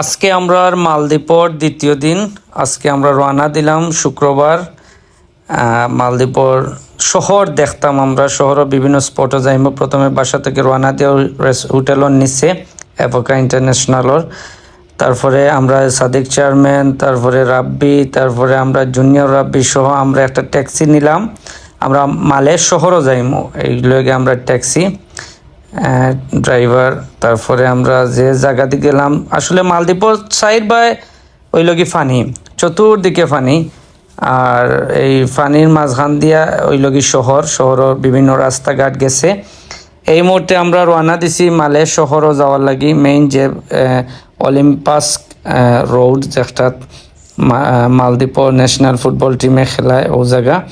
আজকে আমরা মালদ্বীপর দ্বিতীয় দিন, আজকে আমরা রওনা দিলাম শুক্রবার। মালদ্বীপর শহর দেখতাম আমরা শহরের বিভিন্ন স্পটে যাইম। প্রথমে বাসা থেকে রওনা দিয়ে হোটেলের নিচে, এপোকা ইন্টারন্যাশনালর। তারপরে আমরা সাদিক চেয়ারম্যান, তারপরে রাব্বি, তারপরে আমরা জুনিয়র রাব্বি সহ আমরা একটা ট্যাক্সি নিলাম। আমরা মালের শহরও যাইমু, এই লগে আমরা ট্যাক্সি। ড্রাইভার তারপরে আমরা যে জায়গাতে গেলাম, আসলে মালদ্বীপর সাইড বাই ওই লগি ফানি, চতুর্দিকে ফানি। আর এই ফানির মাঝখান দিয়া ওই লগি শহর, শহরের বিভিন্ন রাস্তাঘাট গেছে। এই মুহূর্তে আমরা রওনা দিছি মালে শহরও যাওয়ার লাগি মেইন যে অলিম্পাস রোড যেটা মা- মালদ্বীপর ন্যাশনাল ফুটবল টিমে খেলায়, ও জায়গা।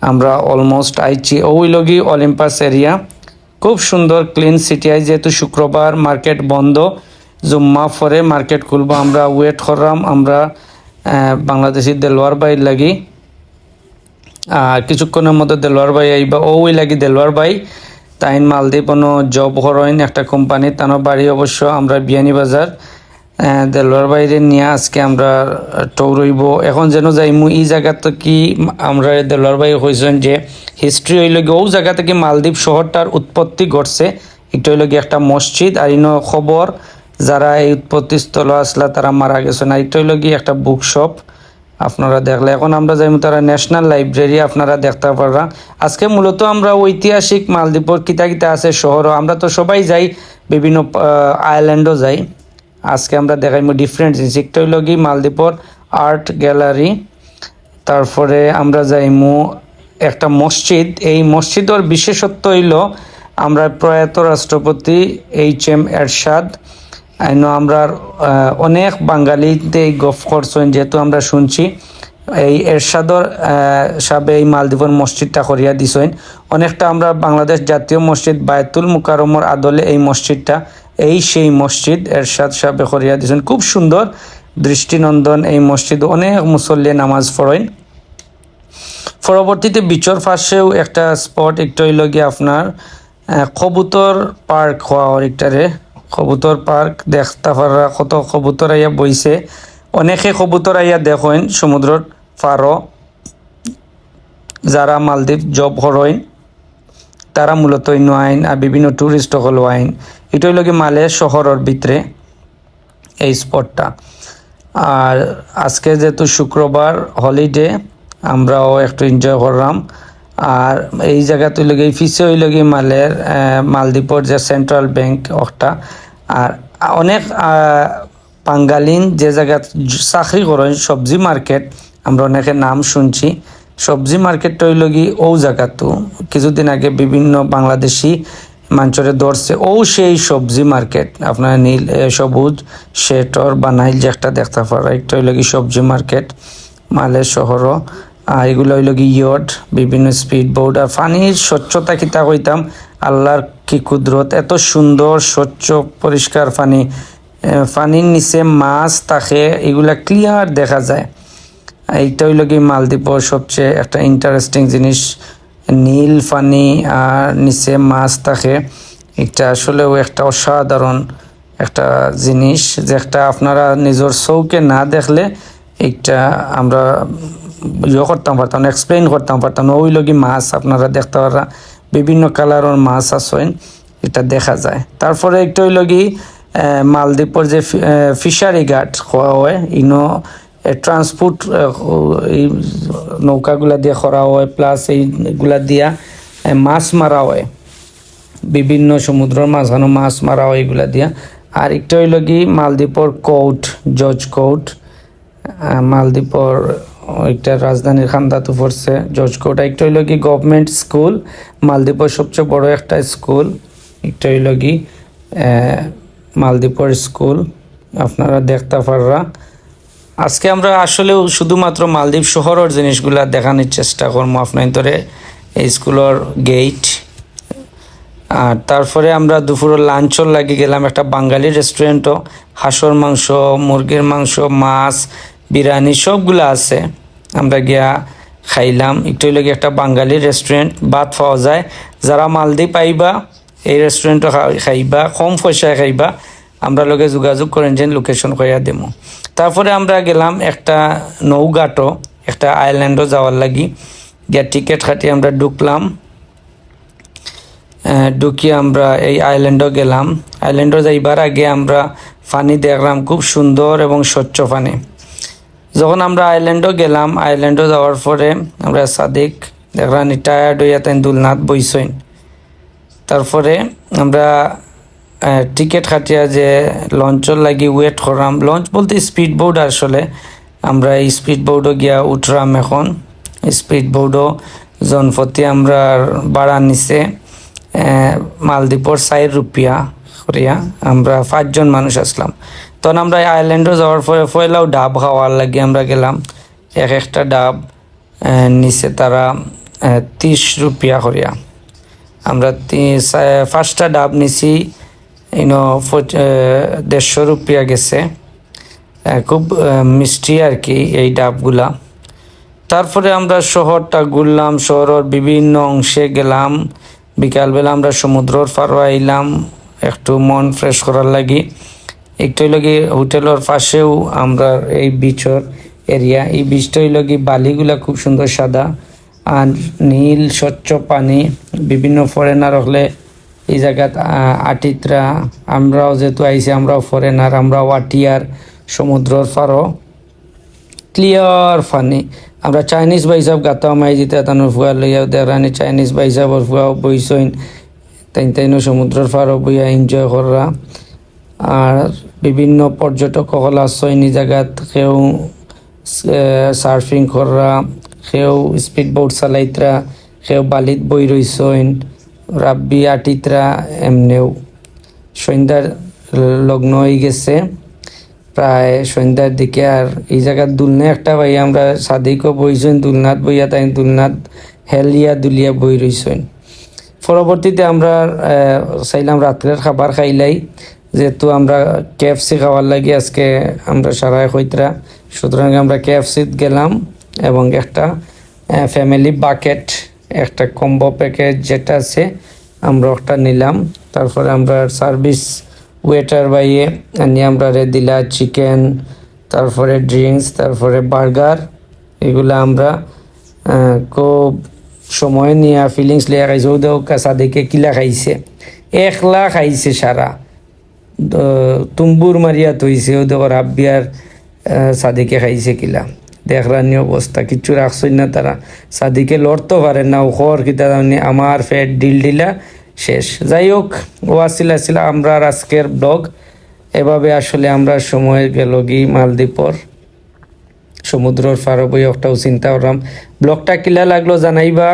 আমরা অলমোস্ট আইছি, ওই লগি অলিম্পাস এরিয়া খুব সুন্দর ক্লিন সিটি আই যেহেতু শুক্রবার মার্কেট বন্ধ জুম্মা ফরে মার্কেট খুলবো। আমরা ওয়েট করলাম আমরা বাংলাদেশি দেলোয়ার বাইর লাগি। আর কিছুক্ষণের মধ্যে দেলোয়ার ভাই আইবা ওই লাগি দেলোয়ার বাই তাইন মালদ্বীপ কোনো জব হরইন একটা কোম্পানি তানো বাড়ি অবশ্য আমরা বিয়ানি বাজার আহ, দেলোয়ার বাইরে নিয়ে আজকে আমরা টৌরইব এখন যেন যাইমু এই জায়গা তো কি আমরা দেলোয়ার বাইরে হয়েছেন যে হিস্ট্রি হইল গিয়ে ও জায়গা থেকে মালদ্বীপ শহরটার উৎপত্তি ঘটছে। একটু হইল গিয়ে একটা মসজিদ। আর ইনো খবর, যারা এই উৎপত্তিস্থল আসলা, তারা মারা গেছেন। আর এটা হইল গিয়ে একটা বুক শপ আপনারা দেখলে, এখন আমরা যাইমু তারা ন্যাশনাল লাইব্রেরি আপনারা দেখতে পাররা আজকে মূলত আমরা ঐতিহাসিক মালদ্বীপর কিতা কিতা আছে শহরও। আমরা তো সবাই যাই, বিভিন্ন আয়ারল্যান্ডও যাই। আজকে আমরা দেখাইমু ডিফারেন্ট জিনিস। একটা হইল কি মালদ্বীপর আর্ট গ্যালারি তারপরে আমরা যাইমু একটা মসজিদ। এই মসজিদের বিশেষত্ব হইল আমরা প্রয়াত রাষ্ট্রপতি এইচ এম এরশাদ, আইনো আমরা অনেক বাঙালিতে গফ করছেন যেহেতু আমরা শুনছি। এই এরশাদর সাবে এই মালদ্বীপের মসজিদটা করিয়া দিছেন। অনেকটা আমরা বাংলাদেশ জাতীয় মসজিদ বায়তুল মুকারমর আদলে এই মসজিদটা এই সেই মসজিদ, এরশাদ সাবে করিয়া দিছেন খুব সুন্দর দৃষ্টিনন্দন এই মসজিদ অনেক মুসল্লি নামাজ পড়েন। পরবর্তীতে বিচর পাশেও একটা স্পট, একটা হইল গিয়ে আপনার কবুতর পার্ক হওয়ার একটারে কবুতর পার্ক দেখতে পারা, কত কবুতর আইয়া বইছে। অনেকে কবুতর আইয়া দেখেন সমুদ্রর পারও যারা মালদ্বীপ জব হরইন তারা মূলত ইনো আইন আর বিভিন্ন টুরিস্ট হল আইন। এটা হইল গিয়ে মালে শহরের ভিতরে এই স্পটটা আর আজকে যেহেতু শুক্রবার হলিডে আমরাও একটু এনজয় করলাম। আর এই জায়গাতে হইল গিয়ে ফিসে হইল গিয়ে মালের মালদ্বীপর যে সেন্ট্রাল ব্যাংক ওটা আর অনেক আহ, বাঙ্গালিন যে জায়গা চাকরি করেন সবজি মার্কেট আমরা অনেকে নাম শুনছি। সবজি মার্কেট হইল গিয়ে ও জায়গাতো কিছুদিন আগে বিভিন্ন বাংলাদেশি মাঞ্চরে ধরছে ও সেই সবজি মার্কেট আপনার নীল সবুজ শেটর বা নাইল যে একটা দেখতে পারা একটা হইল কি সবজি মার্কেট মালের শহরও আর এগুলো হইল কি ইয়ট, বিভিন্ন স্পিড বোর্ড আর পানির স্বচ্ছতা কিতা কইতাম? আল্লাহর কি কুদরত? এত সুন্দর, স্বচ্ছ, পরিষ্কার পানি। পানির নিচে মাছ থাকে এগুলা ক্লিয়ার দেখা যায়। এইটা হইল কি মালদ্বীপর সবচেয়ে একটা ইন্টারেস্টিং জিনিস। নীল পানি আর নিচে মাছ থাকে। এটা আসলেও একটা অসাধারণ একটা জিনিস যে একটা আপনারা নিজের চৌকে না দেখলে এটা আমরা ইয়ে করতাম পারতাম এক্সপ্লেইন করতাম পারতাম ওই লগি মাছ আপনারা দেখতে পারা, বিভিন্ন কালারের মাছ আসেন এটা দেখা যায়। তারপরে একটা হইল কি মালদ্বীপর যে ফিশারি ঘাট হয়, ইনো ট্রান্সপোর্ট এই নৌকাগুলা দিয়ে করা হয় প্লাস এইগুলা দিয়া মাছ মারা হয়। বিভিন্ন সমুদ্রের মাঝখানে মাছ মারা হয় এগুলা দিয়া। আর একটা হইল কি মালদ্বীপর কোর্ট জজ কোর্ট মালদ্বীপর একটা রাজধানীর খান্দাতে পড়ছে জজ কোর্ট একটা হইল কি গভর্নমেন্ট স্কুল মালদ্বীপর সবচেয়ে বড় একটা স্কুল একটা হইল কি মালদ্বীপর স্কুল আপনারা দেখতে পাররা। আজকে আমরা আসলেও শুধুমাত্র মালদ্বীপ শহরের জিনিসগুলা দেখানোর চেষ্টা করব আপনার এই স্কুলের গেট আর তারপরে আমরা দুপুরের লাঞ্চর লাগি গেলাম একটা বাঙালি রেস্টুরেন্টও হাঁসর মাংস, মুরগির মাংস, মাছ, বিরিয়ানি সবগুলো আছে। আমরা গিয়া খাইলাম। একটু গিয়ে একটা বাঙালি রেস্টুরেন্ট বাদ পাওয়া যায়। যারা মালদ্বীপ আইবা, এই রেস্টুরেন্টও খাইবা, কম পয়সায় খাইবা আমরা লোকে যোগাযোগ করেন যে লোকেশন কইয়া দেবো তারপরে আমরা গেলাম একটা নৌঘাটও, একটা আইল্যান্ডও যাওয়ার লাগি। গিয়া টিকিট কাটি আমরা ঢুকলাম। ঢুকিয়ে আমরা এই আইল্যান্ডও গেলাম। আইল্যান্ডও যাইবার আগে আমরা পানি দেখলাম খুব সুন্দর এবং স্বচ্ছ পানি যখন আমরা আইল্যান্ডও গেলাম আইল্যান্ডও যাওয়ার পরে আমরা সাদিক দেখলাম টায়ার্ড হইয়া তাই দুলনাথ বইসইন। তারপরে আমরা টিকিট কাটিয়া যে লঞ্চর লাগি ওয়েট করাম লঞ্চ বলতে স্পিড বোর্ড আসলে। আমরা স্পিড বোর্ডও গিয়া উঠরাম এখন। স্পিড বোর্ডও জনপতি আমরা বাড়া নিছে মালদ্বীপর চার রুপিয়া করিয়া আমরা পাঁচজন মানুষ আসলাম তখন আমরা আইল্যান্ডও যাওয়ার পরে পয়লাও ডাব খাওয়ার লাগি আমরা গেলাম। এক একটা ডাব নিচে তারা ত্রিশ রুপিয়া করিয়া আমরা পাঁচটা ডাব নিছি। ইনো দেড়শো রুপিয়া গেছে। খুব মিষ্টি আর কি এই ডাবগুলা। তারপরে আমরা শহরটা ঘুরলাম, শহরের বিভিন্ন অংশে গেলাম। বিকালবেলা আমরা সমুদ্রর পাড়ে আইলাম, একটু মন ফ্রেশ করার লাগি। একটু লাগি হোটেলের পাশেও আমরা এই বিচর এরিয়া এই বিচটাই লাগি বালিগুলা খুব সুন্দর সাদা আর নীল, স্বচ্ছ পানি, বিভিন্ন ফরেনার হলে এই জায়গাত আটিতরা আমরাও যেহেতু আইসি আমরাও ফরেনার আমরাও আটিয়ার সমুদ্রর পাড়ও ক্লিয়ার ফানি আমরা চাইনিজ ভাই সাহেব গাতা মাই দিতে তানো ফুয়া লইয়া দেরানি চাইনিজ ভাই সাহেবর ফুয়া বইসইন। তাই তাইনো সমুদ্রের পাড়ও বইয়া এনজয় করা আর বিভিন্ন পর্যটক সকল আসইনি জায়গাত, কেউ সার্ফিং করা কেউ স্পিড বোট চালাইতরা, কেউ বালিত বই রইসইন। রাব্বি আটিতরা এমনেও। সন্ধ্যার লগ্ন হয়ে গেছে। প্রায় সন্ধ্যার দিকে আর এই জায়গার দুলনে একটা ভাই, আমরা সাদিকও বইছেন, দুলনাথ বইয়া তাই দুলনাথ হেলিয়া দুলিয়া বই রইছেন। পরবর্তীতে আমরা চাইলাম রাত্রের খাবার খাইলাই যেহেতু আমরা কেএফসি খাওয়ার লাগে, আজকে আমরা সারাই হইতরা সুতরাং আমরা কেএফসিত গেলাম এবং একটা ফ্যামিলি বাকেট একটা কম্বো প্যাকেজ যেটা আছে আমরা ওটা নিলাম। তারপরে আমরা সার্ভিস ওয়েটার বাইয়ে নিয়ে আমরা দিলা চিকেন তারপরে ড্রিঙ্কস তারপরে বার্গার এগুলো আমরা খুব সময় নিয়ে ফিলিংস লিয়া খাইছে। ও দেও সাদিকে কিলা খাইছে? একলা খাইছে সারা। তুম্বুর মারিয়া তৈছে ও দেখো রাব্বিয়ার আহ, সাদিকে খাইছে কিলা দেখরানি অবস্থা কিচ্ছু রাখছই না তারা। সাদিকে লড়তে পারেন না ওখর কিতা তারা আমার ফেট ডিল ডিলা শেষ। যাই হোক, ও আসিল আসিল। আমরা আজকের ব্লগ এভাবে আসলে আমরা সময় গেল গি মালদ্বীপর সমুদ্রর ফারবই একটাও চিন্তা করলাম ব্লগটা কিলা লাগল জানাইবা।